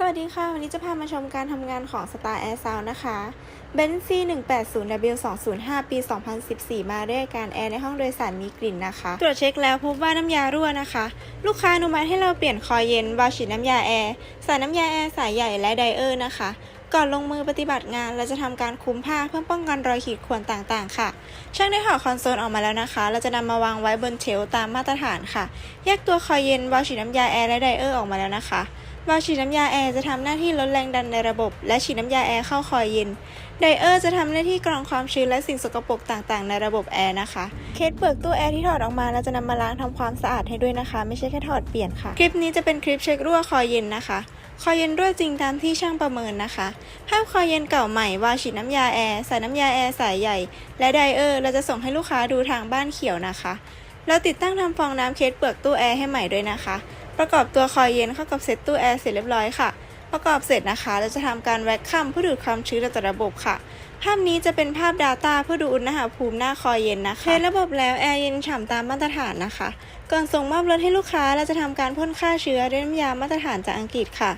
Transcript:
สวัสดีค่ะ วันนี้จะพามาชมการทำงานของ Star Air Sound นะคะ b e n z 180 W 205ปี 2014 มาด้วยการแอร์ในห้องโดยสารมีกลิ่นนะคะ ตรวจเช็คแล้วพบว่าน้ำยารั่วนะคะ ลูกค้าอนุมัติให้เราเปลี่ยนคอยเย็นวาล์ฉีดน้ำยาแอร์สายน้ำยาแอร์สายใหญ่และไดเออร์นะคะ ก่อนลงมือปฏิบัติงานเราจะทำการคลุมผ้าเพื่อป้องกันรอยขีดข่วนต่างๆ ค่ะ ช่างได้ถอคอนโซลออกมาแล้วนะคะ เราจะนำมาวางไว้บนเชลตามมาตรฐานค่ะ แยกตัวคอยเย็นวาล์ฉีดน้ำยาแอร์และไดเออร์ออกมาแล้วนะคะ วาล์วฉีดน้ำยาแอร์จะทำหน้าที่ลดแรงดันในระบบ และฉีดน้ำยาแอร์เข้าคอยเย็น ไดเออร์จะทำหน้าที่กรองความชื้นและสิ่งสกปรกต่างๆ ในระบบแอร์นะคะ เคสเปลือกตู้แอร์ที่ถอดออกมาเราจะนำมาล้างทำความสะอาดให้ด้วยนะคะ ไม่ใช่แค่ถอดเปลี่ยนค่ะ คลิปนี้จะเป็นคลิปเช็ครั่วคอยเย็นนะคะคอยเย็นรั่วจริงตามที่ช่างประเมินนะคะ ภาพคอยเย็นเก่าใหม่วาล์วฉีดน้ำยาแอร์ใส่น้ำยาแอร์สายใหญ่ และไดเออร์เราจะส่งให้ลูกค้าดูทางบ้านเขียวนะคะ เราติดตั้งทำฟองน้ำเคสเปลือกตู้แอร์ให้ใหม่ด้วยนะคะ ประกอบตัวคอยเย็นเข้ากับเซตตู้แอร์เสร็จเรียบร้อยค่ะ ประกอบเสร็จนะคะ เราจะทำการแวคคัมเพื่อดูดความชื้นจากระบบค่ะ ภาพนี้จะเป็นภาพ Data เพื่อดูอุณหภูมิหน้าคอยเย็นนะคะเทสระบบแล้วแอร์เย็นฉ่ำตามมาตรฐานนะคะ ก่อนส่งมอบรถให้ลูกค้าเราจะทำการพ่นฆ่าเชื้อด้วยน้ำยามาตรฐานจากอังกฤษค่ะ